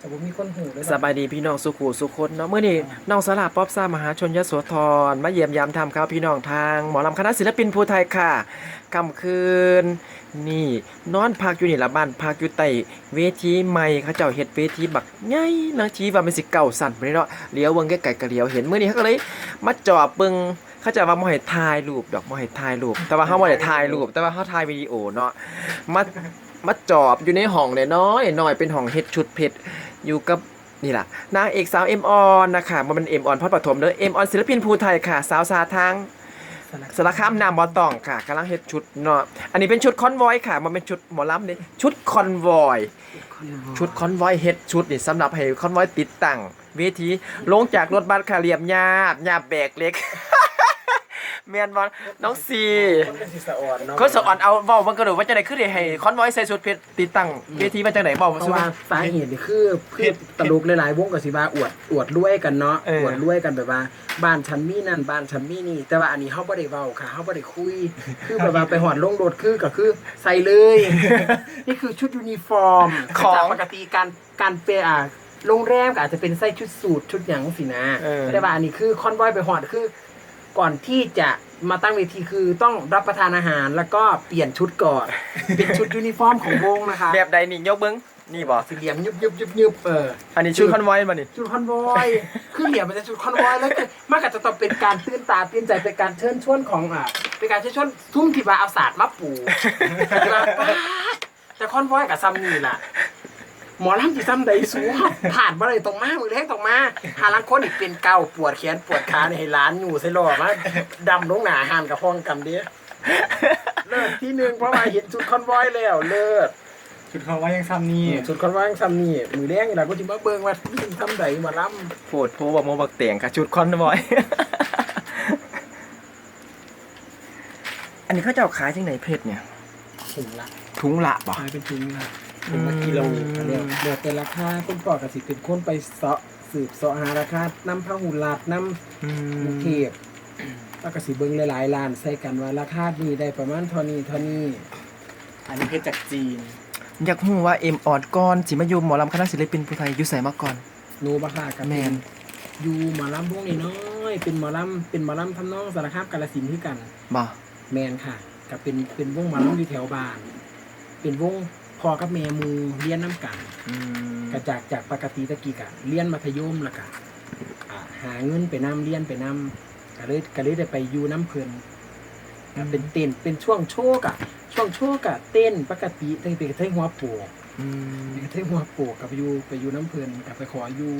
แต่ผมมีคนหูเลยสบายดีพี่น้องสุขูสุคนเนาะเมื่อนี้น้องสลาป๊อบซ่ามหาชนยโสธรมาเยี่ยมยามทำครับพี่น้องทาง หมอลำคณะศิลปินภูไทยค่ะกำคืน นี่นอนพักอยู่นี่ละบ้านพักอยู่ใต้เวทีใหม่เขาเจ้าเฮ็ดเวทีบักใหญ่นางชีว่าเป็นสิเก่าสั่นไปเนาะเลี้ยวเบิ่งไกลๆก็เลี้ยวเห็นมื้อนี้เขาก็เลยมาจอบเบิ่งเขาจะว่าบ่ให้ถ่ายรูปดอกบ่ให้ถ่ายรูป แต่ว่าเฮาบ่ได้ถ่ายรูป แต่ว่าเฮาถ่ายวิดีโอเนาะมามาจอบอยู่ในห้องน้อยๆน้อยเป็นห้องเฮ็ดชุดเพชร อยู่กับนี่แหละนางเอกสาวเอ็มออนนะคะมันเป็นเอ็มออนพอดปฐมเด้อเอ็มออนศิลปินภูไทยค่ะ สาวสาทางสารคามนามบอตองค่ะกำลังเฮ็ดชุดเนาะอันนี้เป็นชุดคอนวอยค่ะ มันเป็นชุดหมอลำนี่ชุดคอนวอยชุดคอนวอยเฮ็ดชุดนี่สำหรับให้คอนวอยติดตั้งเวทีลงจากรถบัสค่ะเรียบหยาบหยาบแบกเล็ก เมียนบอลน้องซีคนเป็นสิสะอ่อนเนาะเขาสอนเอาเว้ามันก็ดูว่าจังได๋คือได้ให้คอนวอยใส่ชุดเพชรติดตั้งเวทีมาจังได๋เว้าเพสุราะว่าสาเหตุนี่คือคือตลกหลายๆวงกับสิว่าอวดอวดรวยกันเนาะเอออวดรวยกันแบบว่า บ้านฉันมีนั่นบ้านฉันมีนี่ แต่ว่าอันนี้เฮาบ่ได้เว้าค่ะเฮาบ่ได้คุย คือแบบว่าไปหอดลงรถคือก็คือใส่เลย นี่คือชุดยูนิฟอร์มของจากปกติการการเปอ่าโรงแรมก็อาจจะเป็นใส่ชุดสูทชุดหยังสินะ เออ แต่ว่าอันนี้คือคอนวอยไปหอดคือ ก่อนที่จะมาตั้งเวทีคือต้องรับประทานอาหารแล้วก็เปลี่ยนชุดก่อน เป็นชุดยูนิฟอร์มของวงนะคะแบบใดนี่ยกเบิ้งนี่บ่สี่เหลี่ยมยุบยุบยุบยุบเอออันนี้ชุดคอนวอยมานี่ชุดคอนวอยคือเหลี่ยมมันจะชุดคอนวอยแล้วคือมันก็จะต้องเป็นการตื่นตาตื่นใจเป็นการเชิญชวนของอะเป็นการเชิญชวนทุ่มที่ว่าเอาศาสตร์มาปูที่ว่าป๊าดแต่คอนวอยกับซัมนี่ล่ะ หมอลำที่ซ้ำใดสูงผ่านมาเลยตรงมามือแรงตรงมาหาลังคนอีกเป็นเก่าปวดแขนปวดขาในให้ร้านอยู่ใส่หล่อมาดำลงหนาหานกับห้องกำเดียเลิศที่หนึ่งเพราะว่าเห็นชุดคอนวอยแล้วเลิศชุดเขาว่ายังซ้ำนี่ชุดคอนวอยซ้ำนี่มือแรงนี่แหละก็จิมาเบิ่งว่าที่ซ้ำใดหมาลำโพดโพบักโมบักเตียงค่ะชุดคอนวอยอันนี้เขาจะเอาขายที่ไหนเพชรเนี่ยถุงละถุงละบ่ขายเป็นถุงละ อืถุมงละกิโลเรียกเดี๋ยวแต่ราคาคุณปอกับสิเป็นคนไปเสาะสืบเสาะหาราคาน้ำพระหูลาดน้ำอืกรุงเทพแล้วก็สิเบิ่งหลายๆร้านใส่กันว่าราคานี้ได้ประมาณเท่านี้เท่านี้อันนี้เพชรจากจีน อยากรู้ว่าเอ็มออดก่อนสิมาอยู่หมอลำคณะศิลปินภูไทยอยู่ไสมาก่อน หนูบักากับแมน อยู่หมอลำพวกนี้น้อยเป็นหมอลำเป็นหมอลำทำนองสารคามกาลสินธุ์คือกัน บ่แมนค่ะกับเป็นเป็นวงหมอลำอยู่แถวบ้าน เป็นวง พอกับแม่หมูเรียนน้ำกันอืมก็จากจากปกติตะกี้กะเรียนมัธยมแล้วก็อ่าหาเงินไปนํเรียนไปนํก็เลยก็เลยได้ไปอยู่น้ำเพลินก็เป็นเต้นเป็นช่วงโชว์กะช่วงโชว์กะเต้นปกติตั้งแต่กระเทยหัวโปกอืมกระเทยหัวโปกกับไปอยู่ไปอยู่น้ำเพลินกับไปขออยู่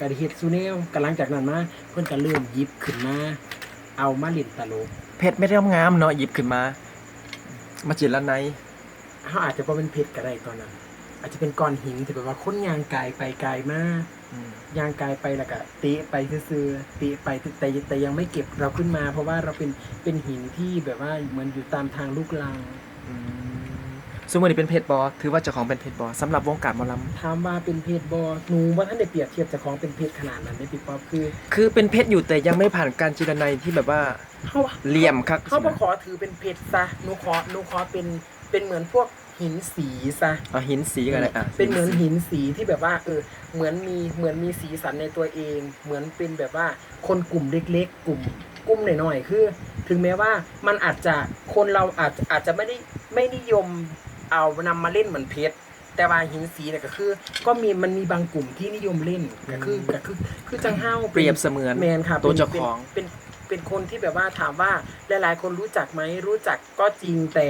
กได้เฮ็ดซูเนลกหลังจากนั้นมาเพิ่นก็เริ่มหยิบขึ้นมาเอามาเล่นตลกเพชรไม่ได้งามเนาะหยิบขึ้นมา มาจิตละไน เขาอาจจะบ่เป็นเพชรก็ได้ตอนนั้น อาจจะเป็นก้อนหินที่แบบว่าคนยางกายไปไกลมากอืมย่างกายไปแล้วก็เตะไปซื่อๆเตะไปแต่แต่ยังไม่เก็บเราขึ้นมา เพราะว่าเราเป็นเป็นหินที่แบบว่าเหมือนอยู่ตามทางลูกลังอืมสมมุตินี่เป็นเพชรบอถือว่าเจ้าของเป็นเพชรบอสำหรับวงการหมอลำถามว่าเป็นเพศบอหนูว่าท่านได้เปรียบเทียบเจากของเป็นเพศขนาดนั้นได้พี่ป๊อปคือ คือเป็นเพชรอยู่แต่ยังไม่ผ่านการจิรนัยที่แบบว่าเขาเหลี่ยมครับเขาบ่ขอถือเป็นเพศซะหนูขอหนูขอเป็น เป็นเหมือนพวกหินสีซะเอาหินสีกันเลยอะเป็นเหมือนหินสีที่แบบว่า เออ เหมือนมีเหมือนมีสีสันในตัวเอง เหมือนเป็นแบบว่าคนกลุ่มเล็กๆ กลุ่มกลุ่มหน่อยๆคือ ถึงแม้ว่ามันอาจจะคนเราอาจอาจจะไม่ได้ไม่นิยมเอานำมาเล่นเหมือนเพชรแต่ว่าหินสีเนี่ยก็คือ ก็มีมันมีบางกลุ่มที่นิยมเล่นก็คือก็คือคือจังห้าวเปรียบเสมือนแมนค่ะตัวป็นเจ้าของเป็นเป็นเป็นคนที่แบบว่าถามว่าหลายๆ คนรู้จักไหมรู้จักก็จริงแต่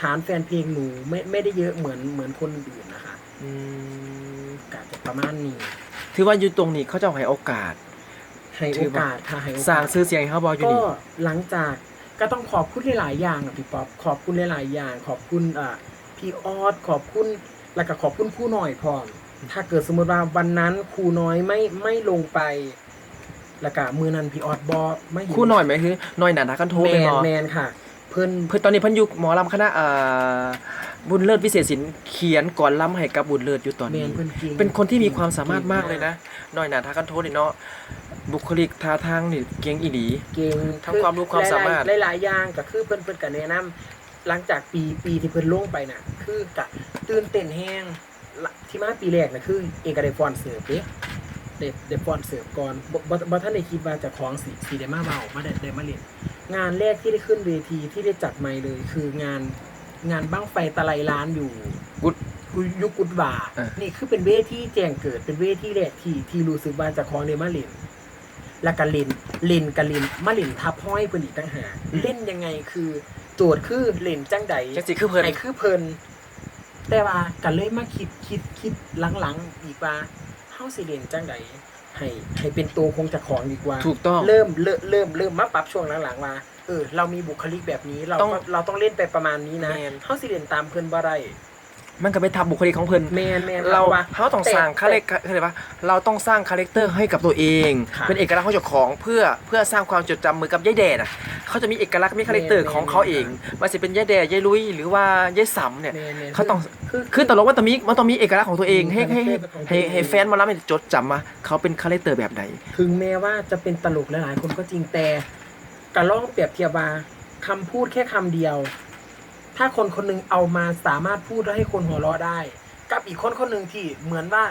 ฐานแฟนเพลงหนูไม่ไม่ได้เยอะเหมือนเหมือนคนอื่นนะคะอืมกาจะประมาณนี้ถือว่าอยู่ตรงนี้เขาจะให้โอกาส ให้ถืโออว่ากาสค่ะให้โอกาส สร้างชื่อเสียงให้เขาบออยู่ก็นี่ หลังจากก็ต้องขอบคุณหลาย ๆ อย่างอะพี่ป๊อปขอบคุณหลาย ๆ อย่าง ขอบคุณอ่าพี่ออสขอบคุณแล้วก็ขอบคุณครู่หน่อยพร้อมถ้าเกิดสมมติว่าวันนั้นครูน้อยไม่ไม่ลงไปแล้วก็มือนั้นพี่ออสบอไม่เคู่หน่อยไหมคือหน่อยหนาทากันโทรแมไปนบอแมนค่ะ เพิ่นเพื่อตอนนี้เพันอยุหมอลำคณะอ่าบุญเลิศวิเศษศิลป์เขียนก่อนล้ำให้กับบุญเลิศอยู่ตอนแมนี้นเพิ่นเก่ง เป็นคนที่มีความสามารถมากเลยนะหน่อยหนาทากันโทษนี่เนาะบุคลิกท่าทางนี่เก่งอีหลี เก่งทั้งความรู้ความสามารถ หลายๆหลายๆอย่างก็คือเพิ่นเพิ่นก็แนะนำหลังจากปีปีที่เพิ่นลงไปน่ะ คือกะตื่นเต้นแห้งละที่มาปีแรกนะคือเอกได้ฟอนเสิร์ฟเด้ได้ได้ฟอนเสิร์ฟก่อนบ่บ่บ่ท่านได้คิดว่าจะคล้องสีสีได้มาเบามาได้ได้มาเล่น งานแรกที่ได้ขึ้นเวทีที่ได้จัดไมค์เลย คืองานงานบ้างไฟตะไลล้านอยู่กุดกุยุคกุดบ่าอะ นี่คือเป็นเวทีแจ้งเกิดเป็นเวทีแรกที่ที่รู้สึกว่าจะคล้องได้มาเล่นแล้วก็เล่นเล่นกับเล่นมาเล่นทับห้อยเพิ่นอีกต่างหากเล่นยังไงคือ โจทย์คือเล่นจังใด จังสิคือเพิ่น ไอ้คือเพิ่นแต่ว่ากันเลยมาคิดคิดคิดหลังๆ อีกว่าเฮาสิเล่นจังใด ให้ให้เป็นตัวคงเจะของดีกว่า ถูกต้อง เริ่มเริ่มเริ่มเริ่มมาปรับช่วงหลังๆว่าเออเรามีบุคลิกแบบนี้เราต้องก็เราต้องเล่นไปประมาณนี้นะแม่นเฮาสิเล่นตามเพิ่นบ่ได้ มันก็ไปทับบุคลิกของเพิ่นแม่นแม่นเราพะว่เขาต้องสร้างคาแรคเขาเรียกว่าเราต้องสร้างคาแรคเตอร์ให้กับตัวเอง ค่ะเป็นเอกลักษณ์ของเจ้าของเพื่อเพื่อสร้างความจดจำเหมือนกับยายแดน่ะเขาจะมีเอกลักษณ์มีคาแรคเตอร์ของเขาเองมันจะเป็นยายแดยายลุยหรือว่ายายสำเนี่ย แม่นแม่นเขาต้อง คือ คือตลกว่าต้องมีมันต้องมีเอกลักษณ์ของตัวเองให้ให้ให้ของตัวให้เองให้แฟนมารับให้จดจำมาเขาเป็นคาแรคเตอร์แบบไหนถึงแม้ว่าจะเป็นตลกหลายๆคนก็จริงแต่กระลองเปรียบเทียบว่าคำพูดแค่คำเดียว ถ้าคนคนหนึงเอามาสามารถพูดแล้วให้คนหัวเราะได้ กับอีกคนคนหนึ่งที่เหมือนว่า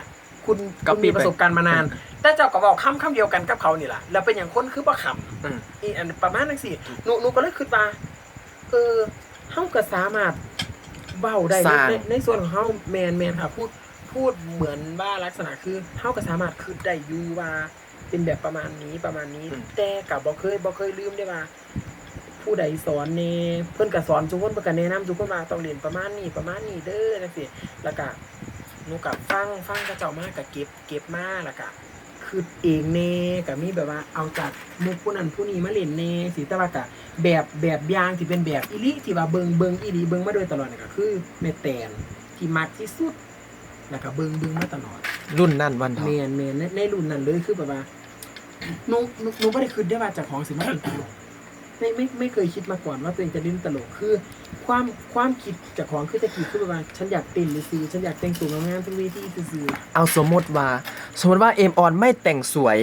คุณก๊อปคุณปี้มีประสบการณ์มานาน แต่เจ้าก็บอกคำคำเดียวกันกับเขานี่แหละแล้วเป็นอย่างคนคือประคอืมำอีอันประมาณนั้นสิหนูหนูก็เลยคิดว่าเออเฮาก็สามารถเบ้าได้สร้างในในส่วนของเฮาแมนแมนค่ะพูดพูดเหมือนว่าลักษณะคือเฮาก็สามารถคิดได้อยู่ว่าเป็นแบบประมาณนี้ประมาณนี้ แต่กับบ่เคยบ่เคยลืมได้ว่า ผู้ใดสอนเนเพิ่นก็สอนทุกคนเพิ่นก็แนะนำทุกคนว่าต้องเรียนประมาณนี้ประมาณนี้เด้อจังซี่แล้วก็หนูกับฟังฟังเขาเจ้ามาก็เก็บเก็บมาแล้วก็คือเองเน่ก็มีแบบว่าเอาจากมุกผู้นั้นผู้นี้มาเล่นเน่สิแต่ว่าก็แบบแบบอย่างที่เป็นแบบอีหลิที่ว่าเบิงเบิงอีหลีเบิงมาโดยตลอดนี่ก็คือแม่แตนที่มักที่สุด แล้วก็เบิงเบิงมาตลอด รุ่นนั่นวันทอเมงนเมนในในรุ่นนั้นเลยคือแบบว่าหนูหนูหนูไม่ได้คิดได้ว่าเจากของสิมาเป็นตลก ไม่ไม่ไม่เคยคิดมาก่อนว่าตัวเองจะเล่นตลกคือ ความความคิดจากของคือจะคิดคือแบบว่าฉันอยากเต้นหรือซื้อฉันอยากแต่งตัวงามๆเป็นเวทีซื้อเอาสมมติว่า สมมติว่าเอ็มออนไม่แต่งสวย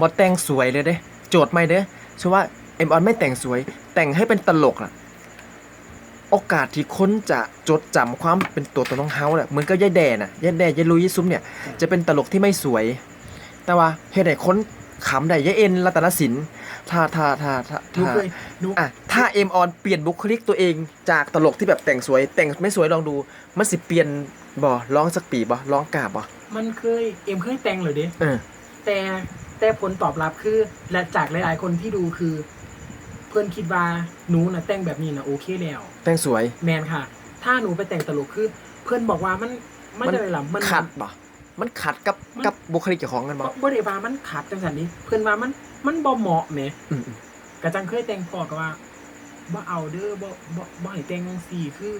บอแต่งสวยเลยเด้ โจทย์ไม่เด้สมมติว่าเอ็มออนไม่แต่งสวย แต่งให้เป็นตลกอะโอกาสที่คนจะจดจำความเป็นตัวตนของเฮาแหละเหมือนกับยายแดน่ะยายแดยายลุยยายซุ้มเนี่ยจะเป็นตลกที่ไม่สวย แต่ว่าเฮ็ดให้คนขำได้ยายเอ็นรัตนศิลป์ ถ้าถ้าถ้าถ้าๆหนูถ้าเคยหนูอะถ้าเอ็มออนเปลี่ยนบุคลิกตัวเองจากตลกที่แบบแต่งสวย แต่งไม่สวยลองดู มันสิเปลี่ยนบ่ร้องสักปีบ่ร้องกาบบ่มันเคยเอ็มเคยแต่งเลยเด้เออ แต่แต่ผลตอบรับคือ และจากหลาย ๆ คนที่ดูคือ เพื่อนคิดว่าหนูน่ะแต่งแบบนี้นะโอเคแล้ว แต่งสวยแมนค่ะ ถ้าหนูไปแต่งตลกคือ เพื่อนบอกว่ามันมันจะอะไรล่ะมันขัดบ่ มันขัดกับมันกับบุคลิกเจ้าของกันบ่บ่ได้ว่ามันขาดจังสันนี้เพื่อนว่ามันมันบ่เหมาะแหมอืมอืมกระจังเคยแต่งพอก็ว่าบ่เอาเด้อบ่บ่บ่ให้แต่งจังซี่คือ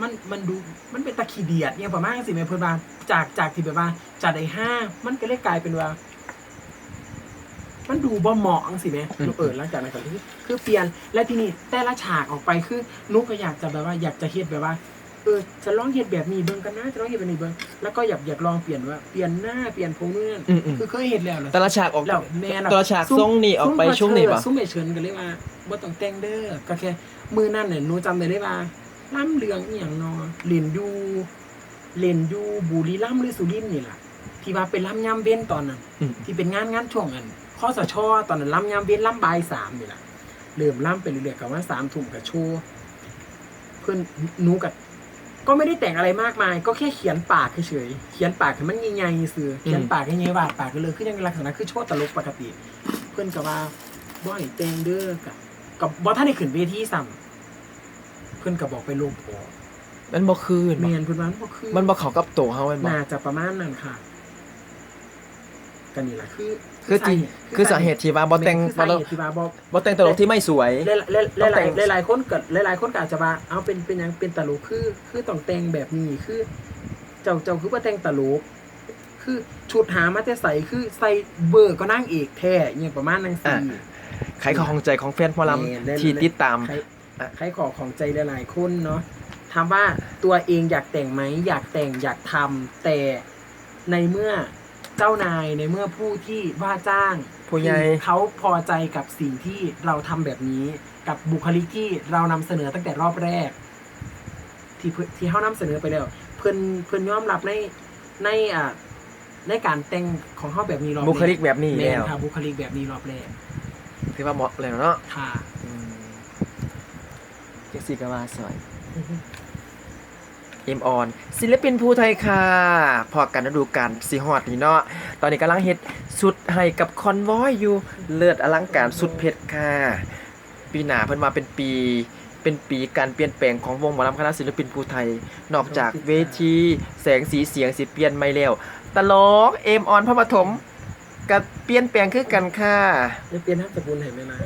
มันมันดูมันเป็นตะขี้เดียดเนี่ยประมาณสิแม่เพิ่นว่าจากจากที่แบบว่าจากได้ห้ามันก็เลยกลายเป็นว่ามันดูบ่เหมาะจังสิแม่หนูเออหลังจากนั้นก็คือคือเปลี่ยน และทีนี้แต่ละฉากออกไปคือหนุก็อยากจะแบบว่าอยากจะเฮ็ดแบบว่า เออจะลองเฮ็ดแบบนี้เบิ่งกันนะจะลองเฮ็ดแบบนี้เบิ่งแล้วก็อยากอยากลองเปลี่ยนว่าเปลี่ยนหน้าเปลี่ยนโพงเงื่อนอืมอืม คือเคยเห็นแล้วเหรอ แต่ละฉากออกแล้วแม่น่ะ แต่ละฉากซุ่มทรงนี่ออกไปช่วงนี้บ่ซุ่มไปเชิญกันเลยว่าบ่ต้องแต่งเด้อก็แค่มือนั่นเนี่ยหนูจำได้เลยว่าล่ำเรืองอีหยังเนาะเล่นอยู่เล่นอยู่บุรีรัมย์หรือสุรินทร์นี่ล่ะที่ว่าเป็นล่ำยามเว้นตอนนั้นอืม ที่เป็นงานงานช่วงนั้นข้อสชตอนนั้นล่ำยามเว้นล่ำบ่ายสามนี่ล่ะเริ่มล่ำไปเรื่อยๆกับว่าสามทุ่มกับโชว์เพื่อนหนูกับ ก็ไม่ได้แต่งอะไรมากมาย ก็แค่เขียนปากเฉยๆเขียนปากให้มันใหญ่ๆซื่อเขียนปากให้ใหญ่วาดปากก็เลยคือยังลักษณะคือโชว์ตลกปกติ เพื่อนกับว่าบ่ให้แต่งเด้อกับกับบ่ท่านได้ขึ้นเวทีซ้ำเพื่อนกับบอกไปลงพอมันบ่คืนแมบ่นเพื่อนว่าบ่คือมันบ่เข้ากับตัวเฮาแม่นบ่น่าจะประมาณนั้นค่ะกันนี่แหละคือ คือที่คือสาเหตุที่ว่าบ่แต่งคือบ่สาเหตุที่ว่าบ่บ่แต่งตลกที่ไม่สวยหลายหลายต้องแต่งหลายหลายๆคนเกิดหลายหลายๆคนก็อาจจะว่าเอาเป็นเป็นหยังเป็นตลกคือ คือต้องแต่งแบบนี้คือ เจ้าเจ้าคือว่าแต่งตลกคือชุดหามาแต่ใส่คือใส่เบอร์ก็นั่งเอกแท้อหย่างประมาณนั้นสิไขข้อข้องใจของแฟนหมอลแม่นำที่ติดตามใครใครขอของใจหลายๆคนเนาะถามว่าตัวเองอยากแต่งไหมอยากแต่งอยากทำแต่ในเมื่อ เจ้านายในเมื่อผู้ที่ว่าจ้างผู้ใหญ่เขาพอใจกับสิ่งที่เราทำแบบนี้ กับบุคลิกที่เรานำเสนอตั้งแต่รอบแรก ที่เพิ่นที่เขานำเสนอไปแล้ว เพิ่นเพิ่นยอมรับในในอ่าในการแต่งของเขาแบบนี้รอบแรบุคลิกแบบนี้แม่แล้วนค่ะบุคลิกแบบนี้รอบแรกถือว่าเหมาะเลยเนาะค่ะอืมจังซี่ก็ว่าสวย เอ็มออนศิลปินภูไทยค่ะพอกันฤดูกาลสิฮอดนี่เนาะตอนนี้กำลังเฮ็ดสุดให้กับคอนวอยอยู่เลิศอลังการสุดเพชรค่ะ ปีหน้าเพิ่นมาเป็นปีเป็นปีการเปลี่ยนแปลงของวงหมอลำคณะศิลปินภูไทย นอกจากเวทีแสงสีเสียงสิเปลี่ยนไม่แล้วตลกเอ็มออนพระปฐมกับเปลี่ยนแปลงคือกันค่ะจะเปลี่ยนนามสกุลให้แม่นะ